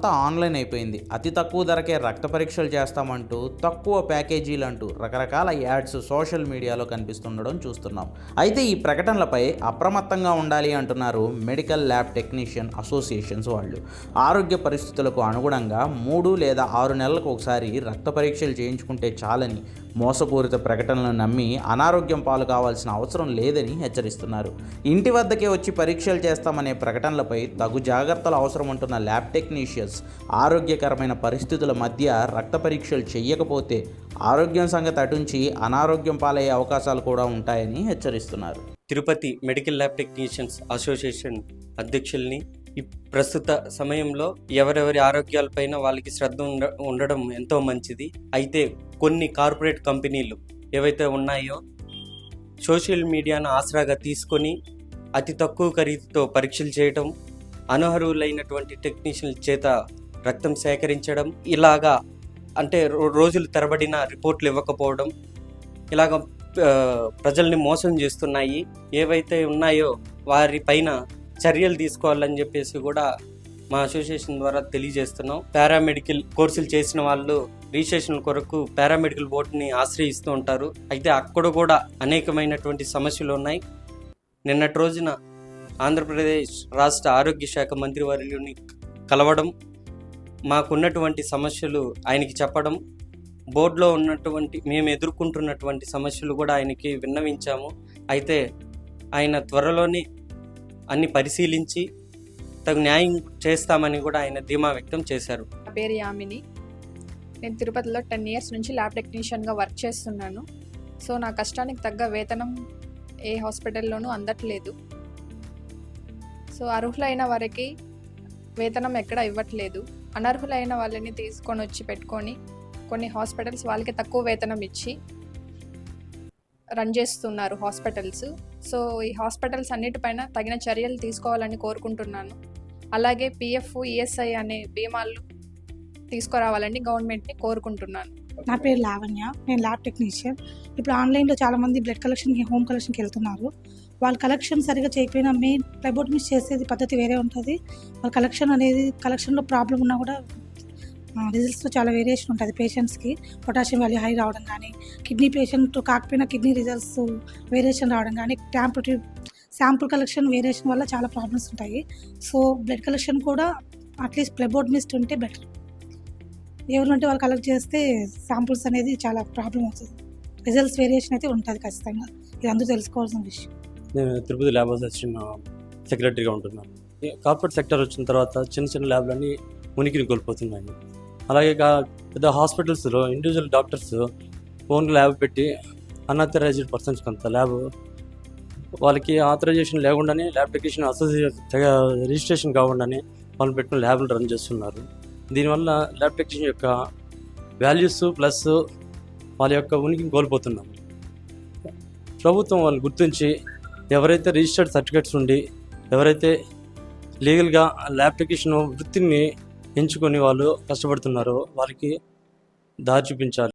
అంతా ఆన్లైన్ అయిపోయింది. అతి తక్కువ ధరకే రక్త పరీక్షలు చేస్తామంటూ తక్కువ ప్యాకేజీలు అంటూ రకరకాల యాడ్స్ సోషల్ మీడియాలో కనిపిస్తుండడం చూస్తున్నాం. అయితే ఈ ప్రకటనలపై అప్రమత్తంగా ఉండాలి అంటున్నారు మెడికల్ ల్యాబ్ టెక్నీషియన్ అసోసియేషన్స్ వాళ్ళు. ఆరోగ్య పరిస్థితులకు అనుగుణంగా మూడు లేదా ఆరు నెలలకు ఒకసారి రక్త పరీక్షలు చేయించుకుంటే చాలని మోసపూరిత ప్రకటనలను నమ్మి అనారోగ్యం పాలు కావాల్సిన అవసరం లేదని హెచ్చరిస్తున్నారు. ఇంటి వద్దకే వచ్చి పరీక్షలు చేస్తామనే ప్రకటనలపై తగు జాగ్రత్తలు అవసరం ఉంటున్న ల్యాబ్ టెక్నీషియన్స్ ఆరోగ్యకరమైన పరిస్థితుల మధ్య రక్త పరీక్షలు చేయకపోతే ఆరోగ్యం సంగతి అటుంచి అనారోగ్యం పాలయ్యే అవకాశాలు కూడా ఉంటాయని హెచ్చరిస్తున్నారు. Tirupati medical lab technicians association అధ్యక్షుల్ని ఈ ప్రస్తుత సమయంలో ఎవరెవరి ఆరోగ్యాలపైన వాళ్ళకి శ్రద్ధ ఉండ ఉండడం ఎంతో మంచిది. అయితే కొన్ని కార్పొరేట్ కంపెనీలు ఏవైతే ఉన్నాయో సోషల్ మీడియాను ఆసరాగా తీసుకొని అతి తక్కువ ఖరీదుతో పరీక్షలు చేయటం అనర్హులైనటువంటి టెక్నీషియన్ల చేత రక్తం సేకరించడం ఇలాగా అంటే రో- రోజులు తరబడిన రిపోర్ట్లు ఇవ్వకపోవడం ఇలాగ ప్రజల్ని మోసం చేస్తున్నాయి. ఏవైతే ఉన్నాయో వారిపైన చర్యలు తీసుకోవాలని చెప్పేసి కూడా మా అసోసియేషన్ ద్వారా తెలియజేస్తున్నాం. పారామెడికల్ కోర్సులు చేసిన వాళ్ళు రిజిస్ట్రేషన్ కొరకు పారామెడికల్ బోర్డుని ఆశ్రయిస్తూ ఉంటారు. అయితే అక్కడ కూడా అనేకమైనటువంటి సమస్యలు ఉన్నాయి. నిన్నటి రోజున ఆంధ్రప్రదేశ్ రాష్ట్ర ఆరోగ్య శాఖ మంత్రి వారిని కలవడం మాకున్నటువంటి సమస్యలు ఆయనకి చెప్పడం బోర్డులో ఉన్నటువంటి మేము ఎదుర్కొంటున్నటువంటి సమస్యలు కూడా ఆయనకి విన్నవించాము. అయితే ఆయన త్వరలోనే అన్ని పరిశీలించి తగు న్యాయం చేస్తామని కూడా ఆయన ధీమా వ్యక్తం చేశారు. నా పేరు యామిని. నేను తిరుపతిలో టెన్ ఇయర్స్ నుంచి ల్యాబ్ టెక్నీషియన్గా వర్క్ చేస్తున్నాను. సో నా కష్టానికి తగ్గ వేతనం ఏ హాస్పిటల్లోనూ అందట్లేదు. సో అర్హులైన వారికి వేతనం ఎక్కడ ఇవ్వట్లేదు. అనర్హులైన వాళ్ళని తీసుకొని వచ్చి పెట్టుకొని కొన్ని హాస్పిటల్స్ వాళ్ళకి తక్కువ వేతనం ఇచ్చి రన్ చేస్తున్నారు హాస్పిటల్స్. సో ఈ హాస్పిటల్స్ అన్నిటిపైన తగిన చర్యలు తీసుకోవాలని కోరుకుంటున్నాను. అలాగే పిఎఫ్ ఈఎస్ఐ అనే బీమాలు తీసుకురావాలని గవర్నమెంట్ని కోరుకుంటున్నాను. నా పేరు లావణ్య. నేను ల్యాబ్ టెక్నీషియన్. ఇప్పుడు ఆన్లైన్లో చాలామంది బ్లడ్ కలెక్షన్కి హోమ్ కలెక్షన్కి వెళ్తున్నారు. వాళ్ళు కలెక్షన్ సరిగా చేయకపోయినా మెయిన్ ప్లెబోటమీస్ చేసేది పద్ధతి వేరే ఉంటుంది. వాళ్ళ కలెక్షన్ అనేది కలెక్షన్లో ప్రాబ్లం ఉన్నా కూడా రిజల్ట్స్లో చాలా వేరియేషన్ ఉంటుంది పేషెంట్స్కి పొటాషియం వాల్యూ హై రావడం కానీ కిడ్నీ పేషెంట్ కాకపోయినా కిడ్నీ రిజల్ట్స్ వేరియేషన్ రావడం కానీ ట్యాంపుల్ శాంపుల్ కలెక్షన్ వేరియేషన్ వల్ల చాలా ప్రాబ్లమ్స్ ఉంటాయి. సో బ్లడ్ కలెక్షన్ కూడా అట్లీస్ట్ ప్లెబోటమిస్ట్ ఉంటే బెటర్ ఎవరుంటే వాళ్ళు కలెక్ట్ చేస్తే శాంపుల్స్ అనేది చాలా ప్రాబ్లం అవుతుంది. రిజల్ట్స్ వేరియేషన్ అయితే ఉంటుంది ఖచ్చితంగా. ఇది అందరూ తెలుసుకోవాల్సిన విషయం. నేను తిరుపతి ల్యాబ్ అసోసియేషన్ సెక్రటరీగా ఉంటున్నాను. కార్పొరేట్ సెక్టర్ వచ్చిన తర్వాత చిన్న చిన్న ల్యాబ్లన్నీ ఉనికిని కోల్పోతున్నాయి. అలాగే కా- పెద్ద హాస్పిటల్స్లో ఇండివిజువల్ డాక్టర్స్ ఓన్ ల్యాబ్ పెట్టి అన్ఆథరైజ్డ్ పర్సన్స్ కొంత ల్యాబ్ వాళ్ళకి ఆథరైజేషన్ లేకుండానే ల్యాబ్ టెక్నీషియన్ అసోసియేషన్ రిజిస్ట్రేషన్ కాకుండానే వాళ్ళు పెట్టిన ల్యాబ్లు రన్ చేస్తున్నారు. దీనివల్ల ల్యాబ్ టెక్నీషియన్ యొక్క వాల్యూస్ ప్లస్ వాళ్ళ యొక్క ఉనికిని కోల్పోతున్నాం. ప్రభుత్వం వాళ్ళు గుర్తించి ఎవరైతే రిజిస్టర్డ్ సర్టిఫికేట్స్ ఉండి ఎవరైతే లీగల్గా అప్లికేషన్ వృత్తిని ఎంచుకొని వాళ్ళు కష్టపడుతున్నారో వాళ్ళకి దారి చూపించాలి.